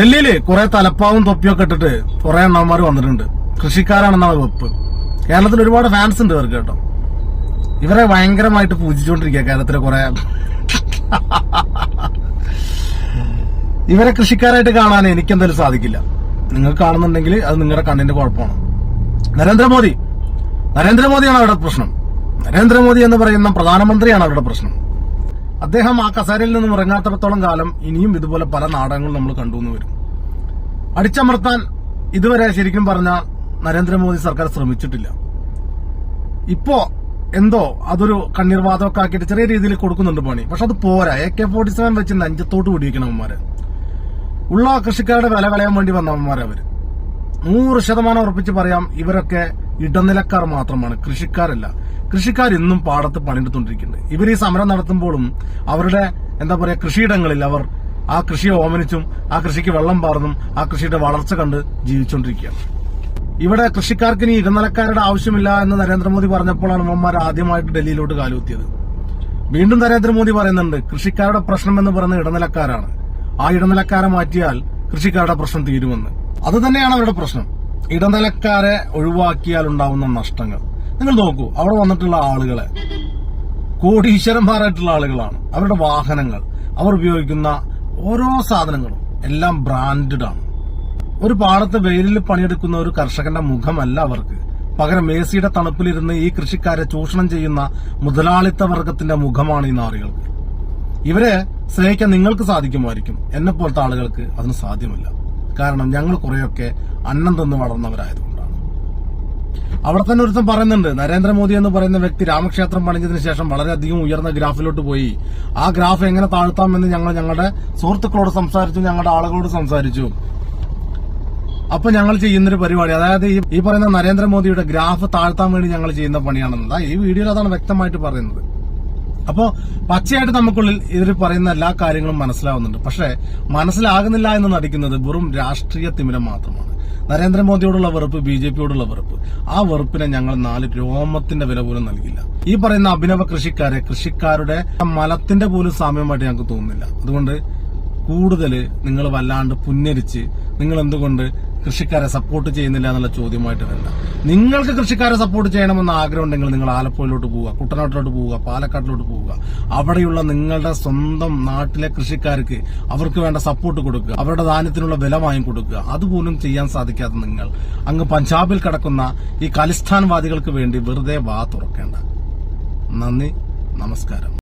ഡൽഹിയിൽ കുറെ തലപ്പാവും തൊപ്പിയൊക്കെ ഇട്ടിട്ട് കുറെ അണ്ണന്മാർ വന്നിട്ടുണ്ട്. കൃഷിക്കാരാണെന്നാണ് വെപ്പ്. കേരളത്തിൽ ഒരുപാട് ഫാൻസ് ഉണ്ട് ഇവർക്ക് കേട്ടോ. ഇവരെ ഭയങ്കരമായിട്ട് പൂജിച്ചുകൊണ്ടിരിക്കുക കേരളത്തിലെ കുറെ. ഇവരെ കൃഷിക്കാരായിട്ട് കാണാൻ എനിക്കെന്തായാലും സാധിക്കില്ല. നിങ്ങൾ കാണുന്നുണ്ടെങ്കിൽ അത് നിങ്ങളുടെ കണ്ണിന്റെ കുഴപ്പമാണ്. നരേന്ദ്രമോദി. നരേന്ദ്രമോദിയാണ് അവരുടെ പ്രശ്നം. നരേന്ദ്രമോദി എന്ന് പറയുന്ന പ്രധാനമന്ത്രിയാണ് അവരുടെ പ്രശ്നം. അദ്ദേഹം ആ കസേരയിൽ നിന്നും ഇറങ്ങാത്തടത്തോളം കാലം ഇനിയും ഇതുപോലെ പല നാടകങ്ങളും നമ്മൾ കണ്ടുവന്ന് വരും. അടിച്ചമർത്താൻ ഇതുവരെ ശരിക്കും പറഞ്ഞ നരേന്ദ്രമോദി സർക്കാർ ശ്രമിച്ചിട്ടില്ല. ഇപ്പോ എന്തോ അതൊരു കണ്ണീർവാദമൊക്കെ ആക്കിയിട്ട് ചെറിയ രീതിയിൽ കൊടുക്കുന്നുണ്ട് പണി. പക്ഷെ അത് പോരാ. എ കെ ഫോർട്ടി സെവൻ വെച്ച് നെഞ്ചത്തോട്ട് പിടിക്കണവന്മാര് ഉള്ള കൃഷിക്കാരുടെ വില കളയാൻ വേണ്ടി വന്നവന്മാരവര് നൂറ് ശതമാനം ഉറപ്പിച്ച് പറയാം ഇവരൊക്കെ ഇടനിലക്കാർ മാത്രമാണ് കൃഷിക്കാരല്ല. കൃഷിക്കാർ ഇന്നും പാടത്ത് പണിയെടുത്തോണ്ടിരിക്കുന്നുണ്ട് ഇവർ ഈ സമരം നടത്തുമ്പോഴും അവരുടെ എന്താ പറയുക കൃഷിയിടങ്ങളിൽ അവർ ആ കൃഷിയെ ഓമനിച്ചും ആ കൃഷിക്ക് വെള്ളം പാർന്നും ആ കൃഷിയുടെ വളർച്ച കണ്ട് ജീവിച്ചുകൊണ്ടിരിക്കുകയാണ്. ഇവിടെ കൃഷിക്കാർക്ക് ഇനി ഇടനിലക്കാരുടെ ആവശ്യമില്ല എന്ന് നരേന്ദ്രമോദി പറഞ്ഞപ്പോഴാണ് ഇവന്മാർ ആദ്യമായിട്ട് ഡൽഹിയിലോട്ട് കാലുകുത്തിയത്. വീണ്ടും നരേന്ദ്രമോദി പറയുന്നുണ്ട് കൃഷിക്കാരുടെ പ്രശ്നം എന്ന് പറയുന്നത് ഇടനിലക്കാരാണ്. ആ ഇടനിലക്കാരെ മാറ്റിയാൽ കൃഷിക്കാരുടെ പ്രശ്നം തീരുമെന്ന്. അത് തന്നെയാണ് അവരുടെ പ്രശ്നം. ഇടനിലക്കാരെ ഒഴിവാക്കിയാൽ ഉണ്ടാവുന്ന നഷ്ടങ്ങൾ. നിങ്ങൾ നോക്കൂ അവിടെ വന്നിട്ടുള്ള ആളുകളെ. കോടീശ്വരന്മാരായിട്ടുള്ള ആളുകളാണ്. അവരുടെ വാഹനങ്ങൾ അവർ ഉപയോഗിക്കുന്ന ഓരോ സാധനങ്ങളും എല്ലാം ബ്രാൻഡഡ് ആണ്. ഒരു പാടത്ത് വെയിലിൽ പണിയെടുക്കുന്ന ഒരു കർഷകന്റെ മുഖമല്ല അവർക്ക്. പകരം മേസിയുടെ തണുപ്പിലിരുന്ന് ഈ കൃഷിക്കാരെ ചൂഷണം ചെയ്യുന്ന മുതലാളിത്ത വർഗത്തിന്റെ മുഖമാണ് ഈ നാറികൾക്ക്. ഇവരെ സ്നേഹിക്കാൻ നിങ്ങൾക്ക് സാധിക്കുമായിരിക്കും. എന്നെ പോലത്തെ ആളുകൾക്ക് അതിന് സാധ്യമല്ല. കാരണം ഞങ്ങൾ കുറെയൊക്കെ അന്നം തന്ന് വളർന്നവരായതുകൊണ്ടാണ്. അവിടെ തന്നെ ഒരുത്തം പറയുന്നുണ്ട് നരേന്ദ്രമോദി എന്ന് പറയുന്ന വ്യക്തി രാമക്ഷേത്രം പണിഞ്ഞതിന് ശേഷം വളരെയധികം ഉയർന്ന ഗ്രാഫിലോട്ട് പോയി. ആ ഗ്രാഫ് എങ്ങനെ താഴ്ത്താമെന്ന് ഞങ്ങൾ ഞങ്ങളുടെ സുഹൃത്തുക്കളോട് സംസാരിച്ചു ഞങ്ങളുടെ ആളുകളോട് സംസാരിച്ചു. അപ്പൊ ഞങ്ങൾ ചെയ്യുന്നൊരു പരിപാടി അതായത് ഈ പറയുന്ന നരേന്ദ്രമോദിയുടെ ഗ്രാഫ് താഴ്ത്താൻ വേണ്ടി ഞങ്ങൾ ചെയ്യുന്ന പണിയാണെന്ന്. ഈ വീഡിയോയിൽ അതാണ് വ്യക്തമായിട്ട് പറയുന്നത്. അപ്പോ പച്ചയായിട്ട് നമുക്കുള്ളിൽ ഇതിൽ പറയുന്ന എല്ലാ കാര്യങ്ങളും മനസ്സിലാവുന്നുണ്ട്. പക്ഷേ മനസ്സിലാകുന്നില്ല എന്ന് നടിക്കുന്നത് വെറും രാഷ്ട്രീയ തിമിരം മാത്രമാണ്. നരേന്ദ്രമോദിയോടുള്ള വെറുപ്പ് ബി ജെ പിയോടുള്ള വെറുപ്പ്. ആ വെറുപ്പിനെ ഞങ്ങൾ നാല് രോമത്തിന്റെ വില പോലും നൽകില്ല. ഈ പറയുന്ന അഭിനവ കൃഷിക്കാരെ കൃഷിക്കാരുടെ മലത്തിന്റെ പോലും സാമ്യമായിട്ട് ഞങ്ങൾക്ക് തോന്നുന്നില്ല. അതുകൊണ്ട് കൂടുതൽ നിങ്ങൾ വല്ലാണ്ട് പുന്നരിച്ച് നിങ്ങൾ എന്തുകൊണ്ട് കൃഷിക്കാരെ സപ്പോർട്ട് ചെയ്യുന്നില്ല എന്നുള്ള ചോദ്യമായിട്ട് വരില്ല. നിങ്ങൾക്ക് കൃഷിക്കാരെ സപ്പോർട്ട് ചെയ്യണമെന്ന് ആഗ്രഹം ഉണ്ടെങ്കിൽ നിങ്ങൾ ആലപ്പുഴയിലോട്ട് പോവുക കുട്ടനാട്ടിലോട്ട് പോവുക പാലക്കാട്ടിലോട്ട് പോവുക. അവിടെയുള്ള നിങ്ങളുടെ സ്വന്തം നാട്ടിലെ കൃഷിക്കാർക്ക് അവർക്ക് വേണ്ട സപ്പോർട്ട് കൊടുക്കുക അവരുടെ ധാന്യത്തിനുള്ള വില വാങ്ങി കൊടുക്കുക. അതുപോലും ചെയ്യാൻ സാധിക്കാത്ത നിങ്ങൾ. അങ്ങ് പഞ്ചാബിൽ കിടക്കുന്ന ഈ കലിസ്ഥാൻവാദികൾക്ക് വേണ്ടി വെറുതെ വാ തുറക്കേണ്ട. നന്ദി നമസ്കാരം.